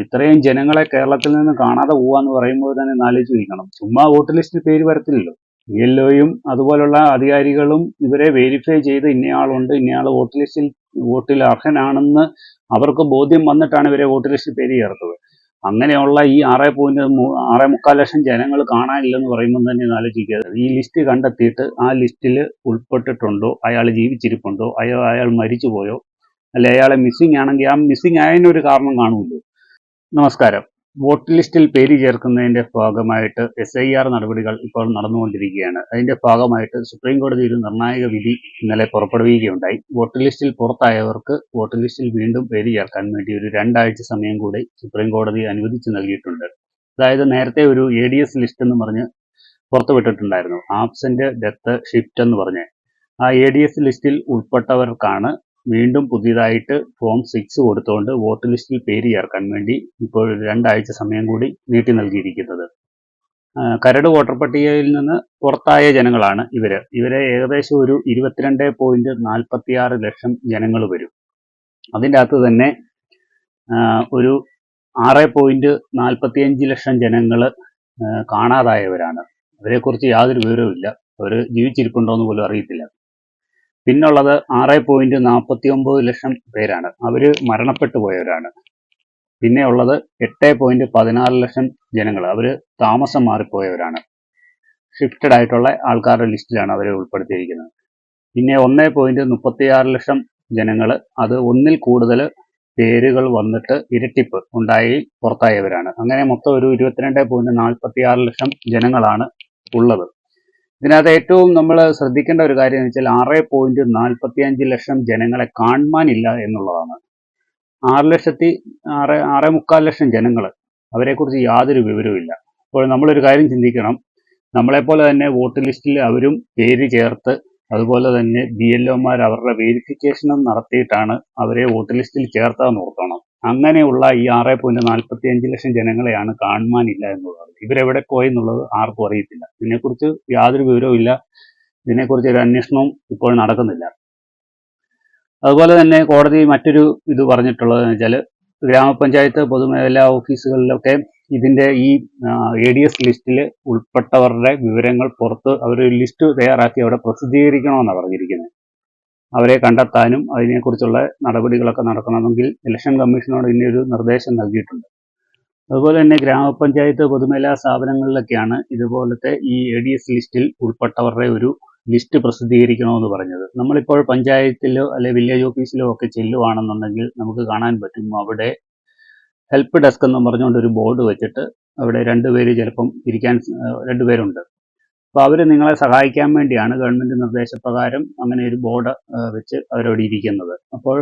എന്നുള്ളതാണ് ഇത്രയും ജനങ്ങളെ കേരളത്തിൽ നിന്ന് കാണാതെ പോവാന്ന് പറയുമ്പോൾ തന്നെ നാലോചിച്ച് നോക്കണം ചുമ്മാ വോട്ട് ലിസ്റ്റിൽ പേര് വരത്തില്ലല്ലോ. ബി എൽ അതുപോലുള്ള അധികാരികളും ഇവരെ വെരിഫൈ ചെയ്ത് ഇന്നയാളുണ്ട് ഇന്നയാൾ വോട്ട് ലിസ്റ്റിൽ വോട്ടിൽ അർഹനാണെന്ന് അവർക്ക് ബോധ്യം വന്നിട്ടാണ് ഇവരെ വോട്ട് ലിസ്റ്റിൽ പേര് ചേർത്തത്. അങ്ങനെയുള്ള ഈ ആറ് പോയിന്റ് ആറ് മുക്കാൽ ലക്ഷം ജനങ്ങൾ കാണാനില്ലെന്ന് പറയുമ്പോൾ തന്നെ ആലോചിക്കുക. ഈ ലിസ്റ്റ് കണ്ടെത്തിയിട്ട് ആ ലിസ്റ്റിൽ ഉൾപ്പെട്ടിട്ടുണ്ടോ? അയാൾ ജീവിച്ചിരിപ്പുണ്ടോ? അയാൾ അയാൾ മരിച്ചുപോയോ? അല്ലെ അയാളെ മിസ്സിംഗ് ആണെങ്കിൽ ആ മിസ്സിംഗ് ആയതിനൊരു കാരണം കാണുമല്ലോ. നമസ്കാരം. വോട്ട് ലിസ്റ്റിൽ പേര് ചേർക്കുന്നതിന്റെ ഭാഗമായിട്ട് എസ് ഐ ആർ നടപടികൾ ഇപ്പോൾ നടന്നുകൊണ്ടിരിക്കുകയാണ്. അതിന്റെ ഭാഗമായിട്ട് സുപ്രീം കോടതി ഒരു നിർണായക വിധി ഇന്നലെ പുറപ്പെടുവിക്കുകയുണ്ടായി. വോട്ട് ലിസ്റ്റിൽ പുറത്തായവർക്ക് വോട്ട് ലിസ്റ്റിൽ വീണ്ടും പേര് ചേർക്കാൻ വേണ്ടി ഒരു രണ്ടാഴ്ച സമയം കൂടി സുപ്രീം കോടതി അനുവദിച്ചു നൽകിയിട്ടുണ്ട്. അതായത് നേരത്തെ ഒരു എ ഡി എസ് ലിസ്റ്റ് എന്ന് പറഞ്ഞ് പുറത്തുവിട്ടിട്ടുണ്ടായിരുന്നു. ആബ്സെന്റ് ഡെത്ത് ഷിഫ്റ്റ് എന്ന് പറഞ്ഞ്. ആ എ ഡി എസ് ലിസ്റ്റിൽ ഉൾപ്പെട്ടവർക്കാണ് വീണ്ടും പുതിയതായിട്ട് ഫോം സിക്സ് കൊടുത്തുകൊണ്ട് വോട്ട് ലിസ്റ്റിൽ പേര് ചേർക്കാൻ വേണ്ടി ഇപ്പോൾ രണ്ടാഴ്ച സമയം കൂടി നീട്ടി നൽകിയിരിക്കുന്നത്. കരട് വോട്ടർ പട്ടികയിൽ നിന്ന് പുറത്തായ ജനങ്ങളാണ് ഇവർ. ഇവരെ ഏകദേശം ഒരു ഇരുപത്തിരണ്ട് പോയിന്റ് നാൽപ്പത്തിയാറ് ലക്ഷം ജനങ്ങൾ വരും. അതിന്റെ അകത്ത് തന്നെ ഒരു ആറ് പോയിന്റ് നാൽപ്പത്തിയഞ്ച് ലക്ഷം ജനങ്ങൾ കാണാതായവരാണ്. അവരെക്കുറിച്ച് യാതൊരു വിവരവും ഇല്ല അവർ ജീവിച്ചിരിപ്പുണ്ടോ എന്ന് പോലും അറിയത്തില്ല. പിന്നുള്ളത് ആറ് പോയിന്റ് നാൽപ്പത്തി ഒമ്പത് ലക്ഷം പേരാണ്. അവർ മരണപ്പെട്ടു പോയവരാണ്. പിന്നെ ഉള്ളത് എട്ട് പോയിന്റ് പതിനാറ് ലക്ഷം ജനങ്ങൾ അവർ താമസം മാറിപ്പോയവരാണ്. ഷിഫ്റ്റഡ് ആയിട്ടുള്ള ആൾക്കാരുടെ ലിസ്റ്റിലാണ് അവരെ ഉൾപ്പെടുത്തിയിരിക്കുന്നത്. പിന്നെ ഒന്ന് പോയിന്റ് മുപ്പത്തിയാറ് ലക്ഷം ജനങ്ങൾ അത് ഒന്നിൽ കൂടുതൽ പേരുകൾ വന്നിട്ട് ഇരട്ടിപ്പ് ഉണ്ടായി പുറത്തായവരാണ്. അങ്ങനെ മൊത്തം ഒരു ഇരുപത്തിരണ്ട് പോയിന്റ് നാൽപ്പത്തിയാറ് ലക്ഷം ജനങ്ങളാണ് ഉള്ളത്. ഇതിനകത്ത് ഏറ്റവും നമ്മൾ ശ്രദ്ധിക്കേണ്ട ഒരു കാര്യം എന്ന് വെച്ചാൽ ആറ് പോയിന്റ് നാൽപ്പത്തി അഞ്ച് ലക്ഷം ജനങ്ങളെ കാണുവാനില്ല എന്നുള്ളതാണ്. ആറ് ലക്ഷത്തി ആറ് ആറ് മുക്കാൽ ലക്ഷം ജനങ്ങൾ അവരെക്കുറിച്ച് യാതൊരു വിവരവുമില്ല. അപ്പോൾ നമ്മളൊരു കാര്യം ചിന്തിക്കണം. നമ്മളെപ്പോലെ തന്നെ വോട്ട് ലിസ്റ്റിൽ അവരും പേര് ചേർത്ത് അതുപോലെ തന്നെ ബി എൽ അവരുടെ വെരിഫിക്കേഷനും നടത്തിയിട്ടാണ് അവരെ വോട്ട് ലിസ്റ്റിൽ ചേർത്തതെന്ന് ഓർക്കണം. അങ്ങനെയുള്ള ഈ ആറ് പോയിന്റ് നാൽപ്പത്തി അഞ്ച് ലക്ഷം ജനങ്ങളെയാണ് കാണുവാനില്ല എന്നുള്ളത്. ഇവരെവിടെ പോയി എന്നുള്ളത് ആർക്കും അറിയത്തില്ല. ഇതിനെക്കുറിച്ച് യാതൊരു വിവരവും ഇല്ല. ഇതിനെക്കുറിച്ച് ഒരു അന്വേഷണവും ഇപ്പോൾ നടക്കുന്നില്ല. അതുപോലെ തന്നെ കോടതി മറ്റൊരു ഇത് പറഞ്ഞിട്ടുള്ളത് എന്ന് വെച്ചാൽ ഗ്രാമപഞ്ചായത്ത് പൊതുമേഖലാ ഓഫീസുകളിലൊക്കെ ഇതിന്റെ ഈ എ ഡി എസ് ലിസ്റ്റിൽ ഉൾപ്പെട്ടവരുടെ വിവരങ്ങൾ പുറത്ത് അവരൊരു ലിസ്റ്റ് തയ്യാറാക്കി അവിടെ പ്രസിദ്ധീകരിക്കണമെന്നാണ് പറഞ്ഞിരിക്കുന്നത്. അവരെ കണ്ടെത്താനും അതിനെക്കുറിച്ചുള്ള നടപടികളൊക്കെ നടക്കണമെങ്കിൽ ഇലക്ഷൻ കമ്മീഷനോട് ഇനി ഒരു നിർദ്ദേശം നൽകിയിട്ടുണ്ട്. അതുപോലെ തന്നെ ഗ്രാമപഞ്ചായത്ത് പൊതുമേഖലാ സ്ഥാപനങ്ങളിലൊക്കെയാണ് ഇതുപോലത്തെ ഈ എ ഡി എസ് ലിസ്റ്റിൽ ഉൾപ്പെട്ടവരുടെ ഒരു ലിസ്റ്റ് പ്രസിദ്ധീകരിക്കണമെന്ന് പറഞ്ഞത്. നമ്മളിപ്പോൾ പഞ്ചായത്തിലോ അല്ലെ വില്ലേജ് ഓഫീസിലോ ഒക്കെ ചെല്ലുവാണെന്നുണ്ടെങ്കിൽ നമുക്ക് കാണാൻ പറ്റും അവിടെ ഹെൽപ്പ് ഡെസ്ക് എന്ന് പറഞ്ഞുകൊണ്ട് ഒരു ബോർഡ് വെച്ചിട്ട് അവിടെ രണ്ടുപേര് ചിലപ്പം ഇരിക്കാൻ രണ്ടുപേരുണ്ട് അപ്പോൾ അവർ നിങ്ങളെ സഹായിക്കാൻ വേണ്ടിയാണ് ഗവൺമെന്റ് നിർദ്ദേശപ്രകാരം അങ്ങനെ ഒരു ബോർഡ് വെച്ച് അവരോട് ഇരിക്കുന്നത്. അപ്പോൾ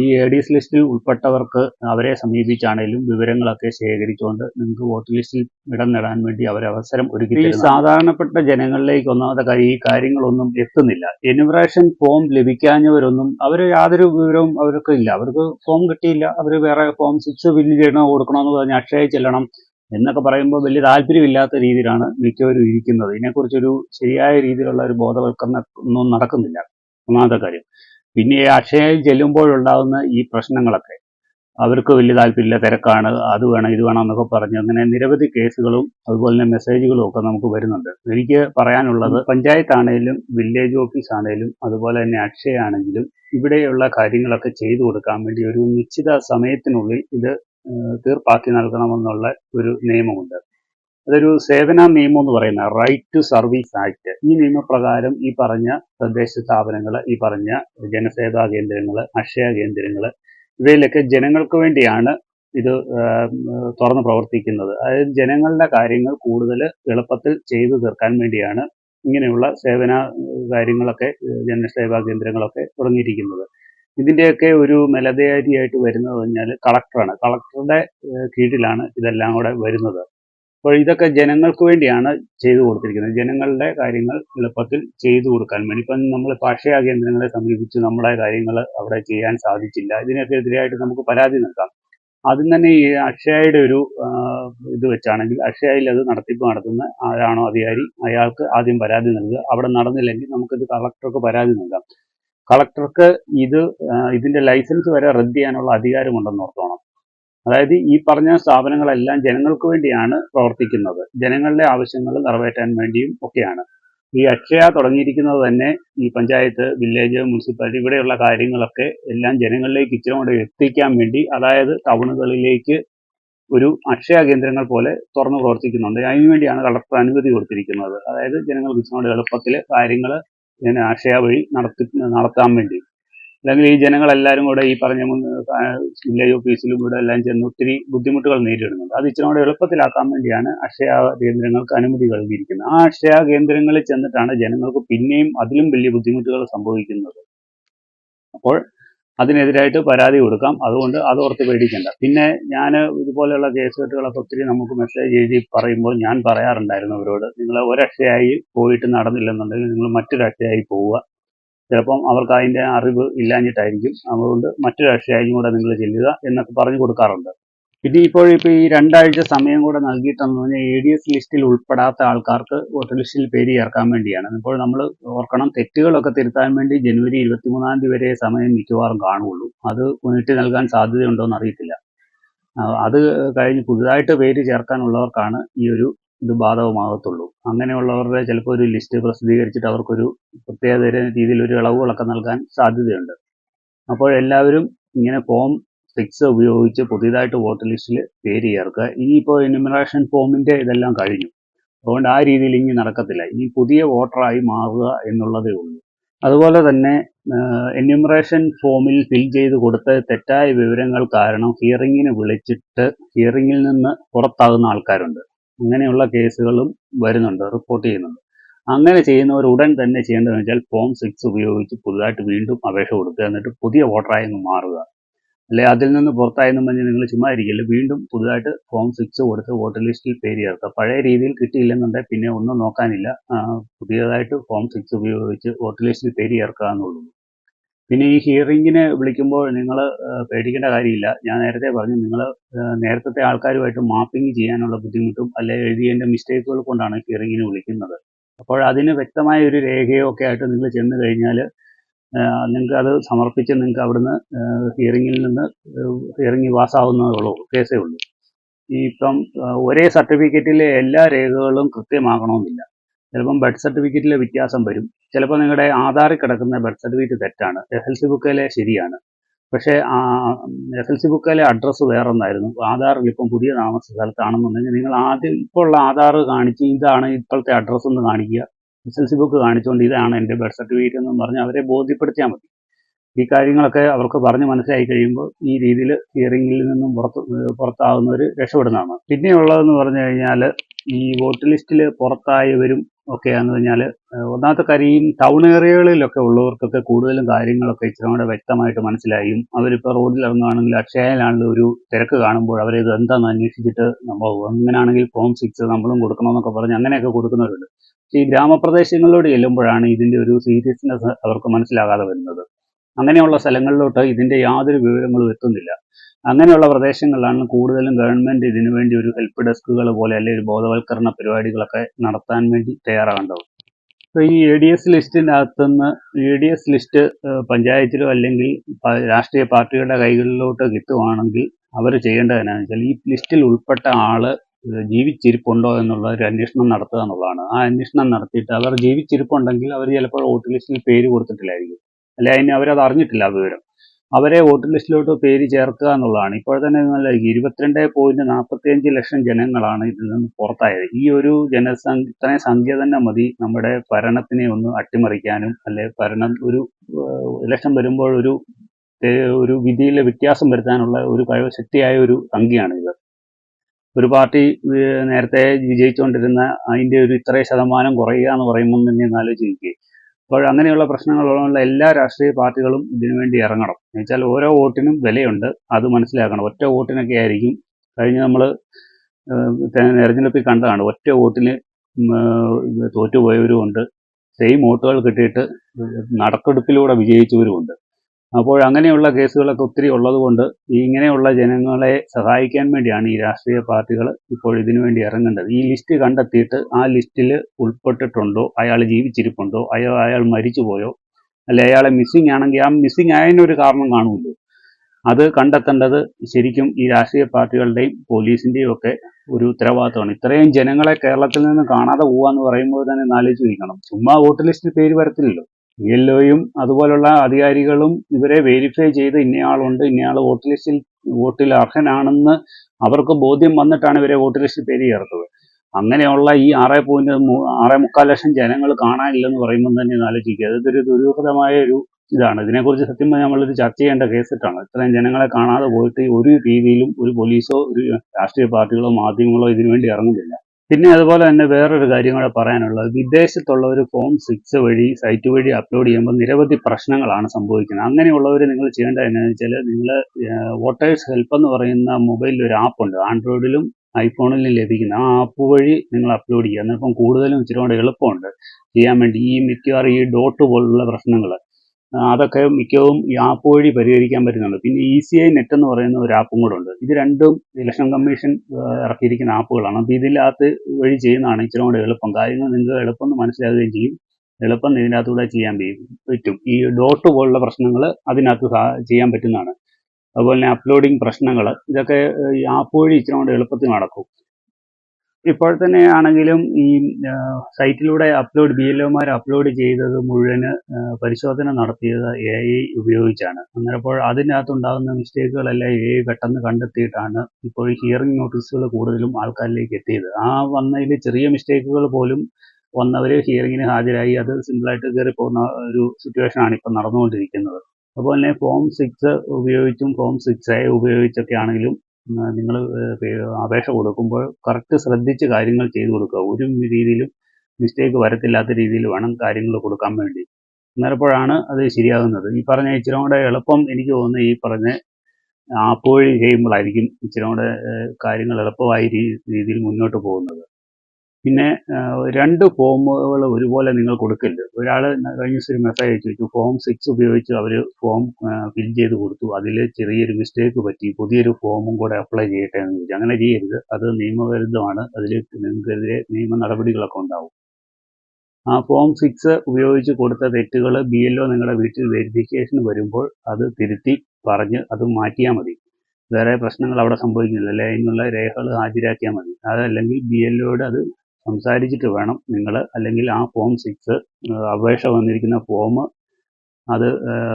ഈ എ ഡി എസ് ലിസ്റ്റിൽ ഉൾപ്പെട്ടവർക്ക് അവരെ സമീപിച്ചാണെങ്കിലും വിവരങ്ങളൊക്കെ ശേഖരിച്ചുകൊണ്ട് നിങ്ങൾക്ക് വോട്ട് ലിസ്റ്റിൽ ഇടം നേടാൻ വേണ്ടി അവർ അവസരം ഒരുക്കി ഈ സാധാരണപ്പെട്ട ജനങ്ങളിലേക്ക് ഒന്നാമത്തെ കാര്യം ഈ കാര്യങ്ങളൊന്നും എത്തുന്നില്ല. എന്യൂമറേഷൻ ഫോം ലഭിക്കാഞ്ഞവരൊന്നും അവർ യാതൊരു വിവരവും അവർക്ക് ഇല്ല. അവർക്ക് ഫോം കിട്ടിയില്ല. അവർ വേറെ ഫോം സിക്സ് ഫില്ല് ചെയ്യണോ കൊടുക്കണമെന്ന് പറഞ്ഞ് അക്ഷയ ചെല്ലണം. എന്നൊക്കെ പറയുമ്പോൾ വലിയ താല്പര്യമില്ലാത്ത രീതിയിലാണ് മിക്കവരും ഇരിക്കുന്നത്. ഇതിനെക്കുറിച്ചൊരു ശരിയായ രീതിയിലുള്ള ഒരു ബോധവൽക്കരണം ഒന്നും നടക്കുന്നില്ല. ഒന്നാമത്തെ കാര്യം. പിന്നെ ഈ അക്ഷയയിൽ ചെല്ലുമ്പോഴുണ്ടാകുന്ന ഈ പ്രശ്നങ്ങളൊക്കെ അവർക്ക് വലിയ താല്പര്യമില്ല. തിരക്കാണ്. അത് വേണം ഇത് വേണം എന്നൊക്കെ പറഞ്ഞ് അങ്ങനെ നിരവധി കേസുകളും അതുപോലെ തന്നെ മെസ്സേജുകളും ഒക്കെ നമുക്ക് വരുന്നുണ്ട്. എനിക്ക് പറയാനുള്ളത് പഞ്ചായത്ത് പഞ്ചായത്താണേലും വില്ലേജ് ഓഫീസ് ആണേലും അതുപോലെ തന്നെ അക്ഷയ ആണെങ്കിലും ഇവിടെയുള്ള കാര്യങ്ങളൊക്കെ ചെയ്തു കൊടുക്കാൻ വേണ്ടി ഒരു നിശ്ചിത സമയത്തിനുള്ളിൽ ഇത് തീർപ്പാക്കി നൽകണമെന്നുള്ള ഒരു നിയമമുണ്ട്. അതൊരു സേവന നിയമം എന്ന് പറയുന്ന റൈറ്റ് ടു സർവീസ് ആക്ട് ഈ നിയമപ്രകാരം ഈ പറഞ്ഞ തദ്ദേശ സ്ഥാപനങ്ങൾ ഈ പറഞ്ഞ ജനസേവാ കേന്ദ്രങ്ങൾ അക്ഷയ കേന്ദ്രങ്ങൾ ഇവയിലൊക്കെ ജനങ്ങൾക്ക് വേണ്ടിയാണ് ഇത് തുറന്ന് പ്രവർത്തിക്കുന്നത്. അതായത് ജനങ്ങളുടെ കാര്യങ്ങൾ കൂടുതൽ എളുപ്പത്തിൽ ചെയ്തു തീർക്കാൻ വേണ്ടിയാണ് ഇങ്ങനെയുള്ള സേവന കാര്യങ്ങളൊക്കെ ജനസേവാ കേന്ദ്രങ്ങളൊക്കെ തുടങ്ങിയിരിക്കുന്നത്. ഇതിന്റെയൊക്കെ ഒരു മേലധികാരിയായിട്ട് വരുന്നത് പറഞ്ഞാൽ കളക്ടറാണ്. കളക്ടറുടെ കീഴിലാണ് ഇതെല്ലാം കൂടെ വരുന്നത്. അപ്പോൾ ഇതൊക്കെ ജനങ്ങൾക്ക് വേണ്ടിയാണ് ചെയ്തു കൊടുത്തിരിക്കുന്നത്. ജനങ്ങളുടെ കാര്യങ്ങൾ എളുപ്പത്തിൽ ചെയ്തു കൊടുക്കാൻ വേണ്ടി. ഇപ്പം നമ്മൾ അക്ഷയ കേന്ദ്രങ്ങളെ സമീപിച്ച് നമ്മുടെ കാര്യങ്ങൾ അവിടെ ചെയ്യാൻ സാധിച്ചില്ല. ഇതിനൊക്കെ എതിരായിട്ട് നമുക്ക് പരാതി നൽകാം. ആദ്യം തന്നെ ഈ അക്ഷയയുടെ ഒരു ഇത് വെച്ചാണെങ്കിൽ അക്ഷയയിൽ അത് നടത്തിപ്പ് നടത്തുന്ന ആരാണോ അധികാരി അയാൾക്ക് ആദ്യം പരാതി നൽകുക. അവിടെ നടന്നില്ലെങ്കിൽ നമുക്കിത് കളക്ടർക്ക് പരാതി നൽകാം. കളക്ടർക്ക് ഇത് ഇതിന്റെ ലൈസൻസ് വരെ റദ്ദ് ചെയ്യാനുള്ള അധികാരമുണ്ടെന്ന് ഓർത്തോണം. അതായത് ഈ പറഞ്ഞ സ്ഥാപനങ്ങളെല്ലാം ജനങ്ങൾക്ക് വേണ്ടിയാണ് പ്രവർത്തിക്കുന്നത്. ജനങ്ങളുടെ ആവശ്യങ്ങൾ നിറവേറ്റാൻ വേണ്ടിയും ഒക്കെയാണ്. ഈ അക്ഷയ തുടങ്ങിയിരിക്കുന്നത് തന്നെ ഈ പഞ്ചായത്ത് വില്ലേജ് മുനിസിപ്പാലിറ്റി ഇവിടെയുള്ള കാര്യങ്ങളൊക്കെ എല്ലാം ജനങ്ങളിലേക്ക് ഇച്ചിരി കൂടെ എത്തിക്കാൻ വേണ്ടി അതായത് ടൗണുകളിലേക്ക് ഒരു അക്ഷയ കേന്ദ്രങ്ങൾ പോലെ തുറന്നു പ്രവർത്തിക്കുന്നുണ്ട്. അതിനുവേണ്ടിയാണ് കളക്ടർ അനുമതി കൊടുത്തിരിക്കുന്നത്. അതായത് ജനങ്ങൾക്ക് ഇച്ചിരി എളുപ്പത്തിൽ കാര്യങ്ങൾ ഇങ്ങനെ ആശയ വഴി നടത്തി നടത്താൻ വേണ്ടി. അല്ലെങ്കിൽ ഈ ജനങ്ങളെല്ലാവരും കൂടെ ഈ പറഞ്ഞ വില്ലേജ് ഓഫീസിലും ഇവിടെ എല്ലാം ചെന്ന് ഒത്തിരി ബുദ്ധിമുട്ടുകൾ നേരിടുന്നുണ്ട്. അത് ഇച്ചിരി കൂടെ എളുപ്പത്തിലാക്കാൻ വേണ്ടിയാണ് അക്ഷയ കേന്ദ്രങ്ങൾക്ക് അനുമതി നൽകിയിരിക്കുന്നത്. ആ അക്ഷയ കേന്ദ്രങ്ങളിൽ ചെന്നിട്ടാണ് ജനങ്ങൾക്ക് പിന്നെയും അതിലും വലിയ ബുദ്ധിമുട്ടുകൾ സംഭവിക്കുന്നത്. അപ്പോൾ അതിനെതിരായിട്ട് പരാതി കൊടുക്കാം. അതുകൊണ്ട് അത് ഓർത്ത് പേടിക്കേണ്ട. പിന്നെ ഞാൻ ഇതുപോലെയുള്ള കേസ് കെട്ടുകളൊക്കെ ഒത്തിരി നമുക്ക് മെസ്സേജ് എഴുതി പറയുമ്പോൾ ഞാൻ പറയാറുണ്ടായിരുന്നു അവരോട് നിങ്ങൾ ഒരക്ഷയായി പോയിട്ട് നടന്നില്ലെന്നുണ്ടെങ്കിൽ നിങ്ങൾ മറ്റൊരക്ഷയായി പോവുക. ചിലപ്പം അവർക്ക് അതിന്റെ അറിവ് ഇല്ലാഞ്ഞിട്ടായിരിക്കും. അതുകൊണ്ട് മറ്റൊരക്ഷയായും കൂടെ നിങ്ങൾ ചെല്ലുക എന്നൊക്കെ പറഞ്ഞു കൊടുക്കാറുണ്ട്. പിന്നെ ഇപ്പോൾ ഈ രണ്ടാഴ്ച സമയം കൂടെ നൽകിയിട്ടെന്ന് പറഞ്ഞാൽ എ ഡി എസ് ലിസ്റ്റിൽ ഉൾപ്പെടാത്ത ആൾക്കാർക്ക് വോട്ടർ ലിസ്റ്റിൽ പേര് ചേർക്കാൻ വേണ്ടിയാണ്. ഇപ്പോൾ നമ്മൾ ഓർക്കണം തെറ്റുകളൊക്കെ തിരുത്താൻ വേണ്ടി ജനുവരി ഇരുപത്തിമൂന്നാം തീയതി വരെ സമയം മിക്കവാറും കാണുള്ളൂ. അത് നീട്ടി നൽകാൻ സാധ്യതയുണ്ടോ എന്ന് അറിയത്തില്ല. അത് കഴിഞ്ഞ് പുതുതായിട്ട് പേര് ചേർക്കാനുള്ളവർക്കാണ് ഈ ഒരു ഇത് ബാധകമാകത്തുള്ളൂ. അങ്ങനെയുള്ളവരുടെ ചിലപ്പോൾ ഒരു ലിസ്റ്റ് പ്രസിദ്ധീകരിച്ചിട്ട് അവർക്കൊരു പ്രത്യേക രീതിയിൽ ഒരു ഇളവുകളൊക്കെ നൽകാൻ സാധ്യതയുണ്ട്. അപ്പോൾ എല്ലാവരും ഇങ്ങനെ ഫോം സിക്സ് ഉപയോഗിച്ച് പുതിയതായിട്ട് വോട്ടർ ലിസ്റ്റിൽ പേര് ചേർക്കുക. ഇനിയിപ്പോൾ എന്യൂമറേഷൻ ഫോമിന്റെ ഇതെല്ലാം കഴിഞ്ഞു. അതുകൊണ്ട് ആ രീതിയിൽ ഇനി നടക്കത്തില്ല. ഇനി പുതിയ വോട്ടറായി മാറുക എന്നുള്ളതേ ഉള്ളൂ. അതുപോലെ തന്നെ എന്യൂമറേഷൻ ഫോമിൽ ഫിൽ ചെയ്ത് കൊടുത്ത തെറ്റായ വിവരങ്ങൾ കാരണം ഹിയറിങ്ങിന് വിളിച്ചിട്ട് ഹിയറിങ്ങിൽ നിന്ന് പുറത്താകുന്ന ആൾക്കാരുണ്ട്. അങ്ങനെയുള്ള കേസുകളും വരുന്നുണ്ട് റിപ്പോർട്ട് ചെയ്യുന്നുണ്ട്. അങ്ങനെ ചെയ്യുന്നവർ ഉടൻ തന്നെ ചെയ്യേണ്ടതെന്ന് വെച്ചാൽ ഫോം സിക്സ് ഉപയോഗിച്ച് പുതുതായിട്ട് വീണ്ടും അപേക്ഷ കൊടുക്കുക. എന്നിട്ട് പുതിയ വോട്ടറായി മാറുക. അല്ലെ അതിൽ നിന്ന് പുറത്തായെന്നും പറഞ്ഞ് നിങ്ങൾ ചുമ്മാ ഇരിക്കില്ല? വീണ്ടും പുതുതായിട്ട് ഫോം സിക്സ് കൊടുത്ത് വോട്ടർ ലിസ്റ്റിൽ പേര് ചേർക്കുക. പഴയ രീതിയിൽ കിട്ടിയില്ലെന്നുണ്ടെങ്കിൽ പിന്നെ ഒന്നും നോക്കാനില്ല. പുതിയതായിട്ട് ഫോം സിക്സ് ഉപയോഗിച്ച് വോട്ടർ ലിസ്റ്റിൽ പേര് ചേർക്കുക എന്നുള്ളൂ. പിന്നെ ഈ ഹിയറിങ്ങിന് വിളിക്കുമ്പോൾ നിങ്ങൾ പേടിക്കേണ്ട കാര്യമില്ല. ഞാൻ നേരത്തെ പറഞ്ഞു നിങ്ങൾ നേരത്തെ ആൾക്കാരുമായിട്ട് മാപ്പിംഗ് ചെയ്യാനുള്ള ബുദ്ധിമുട്ടും അല്ലെ എഴുതിയതിന്റെ മിസ്റ്റേക്കുകൾ കൊണ്ടാണ് ഹിയറിങ്ങിന് വിളിക്കുന്നത്. അപ്പോൾ അതിന് വ്യക്തമായ ഒരു രേഖയോ ഒക്കെ ആയിട്ട് നിങ്ങൾ ചെന്ന് കഴിഞ്ഞാൽ നിങ്ങൾക്ക് അത് സമർപ്പിച്ച് നിങ്ങൾക്ക് അവിടുന്ന് ഹിയറിങ്ങിൽ നിന്ന് ഹിയറിംഗ് പാസ്സാവുന്നതേ ഉള്ളൂ കേസേ ഉള്ളൂ. ഇപ്പം ഒരേ സർട്ടിഫിക്കറ്റിലെ എല്ലാ രേഖകളും കൃത്യമാകണമെന്നില്ല. ചിലപ്പം ബർത്ത് സർട്ടിഫിക്കറ്റിലെ വ്യത്യാസം വരും. ചിലപ്പോൾ നിങ്ങളുടെ ആധാറിൽ കിടക്കുന്ന ബർത്ത് സർട്ടിഫിക്കറ്റ് തെറ്റാണ്. എസ് എൽ സി ബുക്കിലെ ശരിയാണ്. പക്ഷേ എസ് എൽ സി ബുക്കിലെ അഡ്രസ്സ് വേറെ ഒന്നായിരുന്നു ആധാറിൽ ഇപ്പം പുതിയ താമസ സ്ഥലത്താണെന്നുണ്ടെങ്കിൽ നിങ്ങൾ ആദ്യം ഇപ്പോൾ ഉള്ള ആധാർ കാണിച്ച് ഇതാണ് ഇപ്പോഴത്തെ അഡ്രസ്സ് എന്ന് കാണിക്കുക. എസ് എൽ സി ബുക്ക് കാണിച്ചുകൊണ്ട് ഇതാണ് എന്റെ ബർത്ത് സർട്ടിഫിക്കറ്റ് എന്ന് പറഞ്ഞ് അവരെ ബോധ്യപ്പെടുത്തിയാൽ മതി. ഈ കാര്യങ്ങളൊക്കെ അവർക്ക് പറഞ്ഞ് മനസ്സിലായി കഴിയുമ്പോൾ ഈ രീതിയിൽ ഹിയറിംഗിൽ നിന്നും പുറത്ത് പുറത്താവുന്നവർ രക്ഷപ്പെടുന്നതാണ്. പിന്നെയുള്ളതെന്ന് പറഞ്ഞു കഴിഞ്ഞാൽ ഈ വോട്ട് ലിസ്റ്റിൽ പുറത്തായവരും ഒക്കെയാണെന്ന് പറഞ്ഞാൽ ഒന്നാമത്തെ കാര്യം ഈ ടൗൺ ഏരിയകളിലൊക്കെ ഉള്ളവർക്കൊക്കെ കൂടുതലും കാര്യങ്ങളൊക്കെ ഇച്ചിരി കൂടെ വ്യക്തമായിട്ട് മനസ്സിലായും. അവരിപ്പോൾ റോഡിൽ ഇറങ്ങുകയാണെങ്കിൽ അക്ഷയയിലാണെങ്കിലും ഒരു തിരക്ക് കാണുമ്പോൾ അവരിത് എന്താണെന്ന് അന്വേഷിച്ചിട്ട് നമ്മൾ അങ്ങനെയാണെങ്കിൽ ഫോം സിക്സ് നമ്മളും കൊടുക്കണമെന്നൊക്കെ പറഞ്ഞ് അങ്ങനെയൊക്കെ കൊടുക്കുന്നവരുണ്ട്. ഈ ഗ്രാമപ്രദേശങ്ങളിലൂടെ ചെല്ലുമ്പോഴാണ് ഇതിന്റെ ഒരു സീരിയസ്നെസ് അവർക്ക് മനസ്സിലാകാതെ വരുന്നത്. അങ്ങനെയുള്ള സ്ഥലങ്ങളിലോട്ട് ഇതിന്റെ യാതൊരു വിവരങ്ങളും എത്തുന്നില്ല. അങ്ങനെയുള്ള പ്രദേശങ്ങളിലാണ് കൂടുതലും ഗവൺമെന്റ് ഇതിനു വേണ്ടി ഒരു ഹെൽപ്പ് ഡെസ്കുകൾ പോലെ അല്ലെങ്കിൽ ബോധവൽക്കരണ പരിപാടികളൊക്കെ നടത്താൻ വേണ്ടി തയ്യാറാകേണ്ടത്. അപ്പോൾ ഈ എ ഡി എസ് ലിസ്റ്റിന്റെ അകത്തുനിന്ന് എ ഡി എസ് ലിസ്റ്റ് പഞ്ചായത്തിലോ അല്ലെങ്കിൽ രാഷ്ട്രീയ പാർട്ടികളുടെ കൈകളിലോട്ട് കിട്ടുവാണെങ്കിൽ അവർ ചെയ്യേണ്ടത് എന്നാന്ന് വെച്ചാൽ ഈ ലിസ്റ്റിൽ ഉൾപ്പെട്ട ആൾ ജീവിച്ചിരിപ്പുണ്ടോ എന്നുള്ള ഒരു അന്വേഷണം നടത്തുക എന്നുള്ളതാണ്. ആ അന്വേഷണം നടത്തിയിട്ട് അവർ ജീവിച്ചിരിപ്പുണ്ടെങ്കിൽ അവർ ചിലപ്പോൾ വോട്ട് ലിസ്റ്റിൽ പേര് കൊടുത്തിട്ടില്ലായിരിക്കും. അല്ലെ അതിന് അവരത് അറിഞ്ഞിട്ടില്ല വിവരം. അവരെ വോട്ടർ ലിസ്റ്റിലോട്ട് പേര് ചേർക്കുക എന്നുള്ളതാണ്. ഇപ്പോൾ തന്നെ നല്ല ഇരുപത്തിരണ്ട് പോയിന്റ് നാൽപ്പത്തിയഞ്ച് ലക്ഷം ജനങ്ങളാണ് ഇതിൽ നിന്ന് പുറത്തായത്. ഈ ഒരു ജനസംഖ്യ ഇത്രയും സംഖ്യ തന്നെ മതി നമ്മുടെ ഭരണത്തിനെ ഒന്ന് അട്ടിമറിക്കാനും അല്ലെ ഭരണം ഒരു ഇലക്ഷൻ വരുമ്പോൾ ഒരു ഒരു വിധിയിലെ വ്യത്യാസം വരുത്താനുള്ള ഒരു കഴിവ് ശക്തിയായ ഒരു സംഖ്യയാണ് ഇത് ഒരു പാർട്ടി നേരത്തെ വിജയിച്ചുകൊണ്ടിരുന്ന അതിന്റെ ഒരു ഇത്രയും ശതമാനം കുറയുക എന്ന് പറയുമ്പോൾ തന്നെ ആലോചിച്ച് അപ്പോൾ അങ്ങനെയുള്ള പ്രശ്നങ്ങളുള്ള എല്ലാ രാഷ്ട്രീയ പാർട്ടികളും ഇതിനുവേണ്ടി ഇറങ്ങണം. എന്ന് വെച്ചാൽ ഓരോ വോട്ടിനും വിലയുണ്ട്. അത് മനസ്സിലാക്കണം. ഒറ്റ വോട്ടിനൊക്കെ ആയിരിക്കും. കഴിഞ്ഞ് നമ്മൾ തെരഞ്ഞെടുപ്പിൽ കണ്ടതാണ്. ഒറ്റ വോട്ടിന് തോറ്റുപോയവരുമുണ്ട് സെയിം വോട്ടുകൾ കിട്ടിയിട്ട് നറുക്കെടുപ്പിലൂടെ വിജയിച്ചവരുമുണ്ട് അപ്പോൾ അങ്ങനെയുള്ള കേസുകളൊക്കെ ഒത്തിരി ഉള്ളതുകൊണ്ട് ഇങ്ങനെയുള്ള ജനങ്ങളെ സഹായിക്കാൻ വേണ്ടിയാണ് ഈ രാഷ്ട്രീയ പാർട്ടികൾ ഇപ്പോൾ ഇതിനു വേണ്ടി ഇറങ്ങേണ്ടത്. ഈ ലിസ്റ്റ് കണ്ടെത്തിയിട്ട് ആ ലിസ്റ്റിൽ ഉൾപ്പെട്ടിട്ടുണ്ടോ? അയാൾ ജീവിച്ചിരിപ്പുണ്ടോ? അയാൾ അയാൾ മരിച്ചുപോയോ? അല്ലെ അയാളെ മിസ്സിംഗ് ആണെങ്കിൽ ആ മിസ്സിംഗ് ആയതിനൊരു കാരണം കാണുമല്ലോ. അത് കണ്ടെത്തേണ്ടത് ശരിക്കും ഈ രാഷ്ട്രീയ പാർട്ടികളുടെയും പോലീസിന്റെയും ഒക്കെ ഒരു ഉത്തരവാദിത്തമാണ്. ഇത്രയും ജനങ്ങളെ കേരളത്തിൽ നിന്ന് കാണാതെ പോവാന്ന് പറയുമ്പോൾ തന്നെ ആലോചിച്ച് നോക്കണം ചുമ്മാ വോട്ട് ലിസ്റ്റിൽ പേര് വരത്തില്ലല്ലോ. ബി എൽ ഒയും അതുപോലുള്ള അധികാരികളും ഇവരെ വെരിഫൈ ചെയ്ത് ഇന്നയാളുണ്ട് ഇന്നയാൾ വോട്ട് ലിസ്റ്റിൽ വോട്ടിൽ അർഹനാണെന്ന് അവർക്ക് ബോധ്യം വന്നിട്ടാണ് ഇവരെ വോട്ട് ലിസ്റ്റിൽ പേര് ചേർത്തത്. അങ്ങനെയുള്ള ഈ ആറ് പോയിന്റ് ആറ് മുക്കാൽ ലക്ഷം ജനങ്ങൾ കാണാനില്ലെന്ന് പറയുമ്പോൾ തന്നെ ആലോചിക്കുക. അതൊരു ദുരൂഹതമായ ഒരു ഇതാണ്. ഇതിനെക്കുറിച്ച് സത്യം പറഞ്ഞാൽ ചർച്ച ചെയ്യേണ്ട കേസിട്ടാണ് ഇത്രയും ജനങ്ങളെ കാണാതെ പോയിട്ട് ഒരു രീതിയിലും ഒരു പോലീസോ ഒരു രാഷ്ട്രീയ പാർട്ടികളോ മാധ്യമങ്ങളോ ഇതിനുവേണ്ടി ഇറങ്ങുന്നില്ല. പിന്നെ അതുപോലെ തന്നെ വേറൊരു കാര്യം കൂടെ പറയാനുള്ളത്. വിദേശത്തുള്ള ഒരു ഫോം സിക്സ് വഴി സൈറ്റ് വഴി അപ്ലോഡ് ചെയ്യുമ്പോൾ നിരവധി പ്രശ്നങ്ങളാണ് സംഭവിക്കുന്നത്. അങ്ങനെയുള്ളവർ നിങ്ങൾ ചെയ്യേണ്ടത് എന്താണെന്ന് വെച്ചാൽ നിങ്ങൾ വോട്ടേഴ്സ് ഹെൽപ്പ് എന്ന് പറയുന്ന മൊബൈലിൽ ഒരു ആപ്പ് ഉണ്ട്. ആൻഡ്രോയിഡിലും ഐഫോണിലും ലഭിക്കുന്ന ആ ആപ്പ് വഴി നിങ്ങൾ അപ്ലോഡ് ചെയ്യുക. എന്നിപ്പം കൂടുതലും ഇച്ചിരി കൂടെ എളുപ്പമുണ്ട്. ചെയ്യാൻ വേണ്ടി ഈ മിക്കവാറും ഈ ഡോട്ട് പോലുള്ള പ്രശ്നങ്ങൾ അതൊക്കെ മിക്കവും ഈ ആപ്പ് വഴി പരിഹരിക്കാൻ പറ്റുന്നുണ്ട്. പിന്നെ ഇ സി ഐ നെറ്റ് എന്ന് പറയുന്ന ഒരു ആപ്പും കൂടെ ഉണ്ട്. ഇത് രണ്ടും ഇലക്ഷൻ കമ്മീഷൻ ഇറക്കിയിരിക്കുന്ന ആപ്പുകളാണ് അപ്പോൾ ഇതിനകത്ത് വഴി ചെയ്യുന്നതാണ് ഇച്ചിരി കൂടെ എളുപ്പം. കാര്യങ്ങൾ നിങ്ങൾക്ക് എളുപ്പം മനസ്സിലാകുകയും ചെയ്യും. എളുപ്പം ഇതിനകത്തൂടെ ചെയ്യാൻ പറ്റും. ഈ ഡോട്ട് പോലുള്ള പ്രശ്നങ്ങൾ അതിനകത്ത് ചെയ്യാൻ പറ്റുന്നതാണ്. അതുപോലെ തന്നെ അപ്ലോഡിങ് പ്രശ്നങ്ങൾ ഇതൊക്കെ ഈ ആപ്പ് വഴി ഇച്ചിരി കൂടെ എളുപ്പത്തിൽ നടക്കും. ഇപ്പോൾ തന്നെ ആണെങ്കിലും ഈ സൈറ്റിലൂടെ അപ്ലോഡ് ബി എൽ ഒമാർ അപ്ലോഡ് ചെയ്തത് മുഴുവൻ പരിശോധന നടത്തിയത് എ ഐ ഉപയോഗിച്ചാണ്. അന്നേരപ്പോൾ അതിനകത്തുണ്ടാകുന്ന മിസ്റ്റേക്കുകളെല്ലാം എ ഐ പെട്ടെന്ന് കണ്ടെത്തിയിട്ടാണ് ഇപ്പോൾ ഹിയറിംഗ് നോട്ടീസുകൾ കൂടുതലും ആൾക്കാരിലേക്ക് എത്തിയത്. ആ വന്നതിൽ ചെറിയ മിസ്റ്റേക്കുകൾ പോലും വന്നവർ ഹിയറിങ്ങിന് ഹാജരായി. അത് സിമ്പിളായിട്ട് കയറി പോകുന്ന ഒരു സിറ്റുവേഷനാണ് ഇപ്പം നടന്നുകൊണ്ടിരിക്കുന്നത്. അതുപോലെ തന്നെ ഫോം സിക്സ് ഉപയോഗിച്ചും ഫോം സിക്സ് എ ഉപയോഗിച്ചൊക്കെ ആണെങ്കിലും നിങ്ങൾ അപേക്ഷ കൊടുക്കുമ്പോൾ കറക്റ്റ് ശ്രദ്ധിച്ച് കാര്യങ്ങൾ ചെയ്തു കൊടുക്കുക. ഒരു രീതിയിലും മിസ്റ്റേക്ക് വരത്തില്ലാത്ത രീതിയിൽ വേണം കാര്യങ്ങൾ കൊടുക്കാൻ വേണ്ടി. അന്നേരപ്പോഴാണ് അത് ശരിയാകുന്നത്. ഈ പറഞ്ഞ ഇച്ചിരി കൂടെ എളുപ്പം എനിക്ക് തോന്നുന്നു ഈ പറഞ്ഞ ആപ്പ് വഴി ചെയ്യുമ്പോഴായിരിക്കും ഇച്ചിരി കൂടെ കാര്യങ്ങൾ എളുപ്പമായ രീതിയിൽ മുന്നോട്ട് പോകുന്നത്. പിന്നെ രണ്ട് ഫോമുകൾ ഒരുപോലെ നിങ്ങൾ കൊടുക്കരുത്. ഒരാൾ കഴിഞ്ഞ ദിവസം ഒരു മെസ്സേജ് അയച്ചു വെച്ചു ഫോം സിക്സ് ഉപയോഗിച്ച് അവർ ഫോം ഫിൽ ചെയ്ത് കൊടുത്തു. അതിൽ ചെറിയൊരു മിസ്റ്റേക്ക് പറ്റി പുതിയൊരു ഫോമും കൂടെ അപ്ലൈ ചെയ്യട്ടെ എന്ന് ചോദിച്ചു അങ്ങനെ ചെയ്യരുത്. അത് നിയമവിരുദ്ധമാണ്. അതിൽ നിങ്ങൾക്കെതിരെ നിയമ നടപടികളൊക്കെ ഉണ്ടാവും. ആ ഫോം സിക്സ് ഉപയോഗിച്ച് കൊടുത്ത തെറ്റുകൾ ബി എൽ ഒ നിങ്ങളുടെ വീട്ടിൽ വെരിഫിക്കേഷൻ വരുമ്പോൾ അത് തിരുത്തി പറഞ്ഞ് അത് മാറ്റിയാൽ മതി. വേറെ പ്രശ്നങ്ങൾ അവിടെ സംഭവിക്കുന്നില്ല. അല്ലെ? അതിനുള്ള രേഖകൾ ഹാജരാക്കിയാൽ മതി. അതല്ലെങ്കിൽ ബി എൽ ഒയുടെ അത് സംസാരിച്ചിട്ട് വേണം നിങ്ങൾ അല്ലെങ്കിൽ ആ ഫോം സിക്സ് അപേക്ഷ വന്നിരിക്കുന്ന ഫോം അത്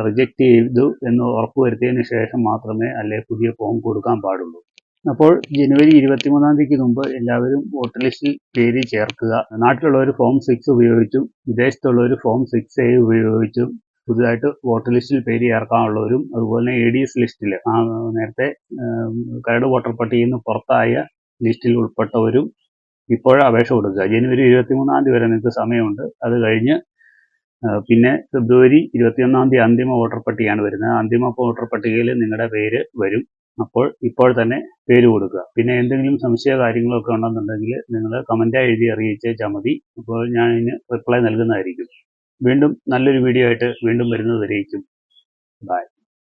റിജക്റ്റ് ചെയ്തു എന്ന് ഉറപ്പുവരുത്തിയതിന് ശേഷം മാത്രമേ അല്ലെ പുതിയ ഫോം കൊടുക്കാൻ പാടുള്ളൂ. അപ്പോൾ ജനുവരി ഇരുപത്തിമൂന്നാം തീയതിക്ക് മുമ്പ് എല്ലാവരും വോട്ടർ ലിസ്റ്റിൽ പേര് ചേർക്കുക. നാട്ടിലുള്ളവർ ഫോം സിക്സ് ഉപയോഗിച്ചും വിദേശത്തുള്ളവർ ഫോം സിക്സ് എ ഉപയോഗിച്ചും പുതുതായിട്ട് വോട്ടർ ലിസ്റ്റിൽ പേര് ചേർക്കാനുള്ളവരും അതുപോലെ തന്നെ എ ഡി എസ് ലിസ്റ്റിൽ നേരത്തെ കരട് വോട്ടർ പട്ടികയിൽ നിന്ന് പുറത്തായ ലിസ്റ്റിൽ ഉൾപ്പെട്ടവരും ഇപ്പോഴും അപേക്ഷ കൊടുക്കുക. ജനുവരി ഇരുപത്തിമൂന്നാം തീയതി വരെ നിങ്ങൾക്ക് സമയമുണ്ട്. അത് കഴിഞ്ഞ് പിന്നെ ഫെബ്രുവരി ഇരുപത്തിയൊന്നാം തീയതി അന്തിമ വോട്ടർ പട്ടികയാണ് വരുന്നത്. അന്തിമ വോട്ടർ പട്ടികയിൽ നിങ്ങളുടെ പേര് വരും. അപ്പോൾ ഇപ്പോൾ തന്നെ പേര് കൊടുക്കുക. പിന്നെ എന്തെങ്കിലും സംശയ കാര്യങ്ങളൊക്കെ ഉണ്ടെന്നുണ്ടെങ്കിൽ നിങ്ങൾ കമന്റായി എഴുതി അറിയിച്ചേച്ചാൽ മതി. അപ്പോൾ ഞാൻ ഇതിന് റിപ്ലൈ നൽകുന്നതായിരിക്കും. വീണ്ടും നല്ലൊരു വീഡിയോ ആയിട്ട് വീണ്ടും വരുന്നത് അറിയിക്കും ബൈ.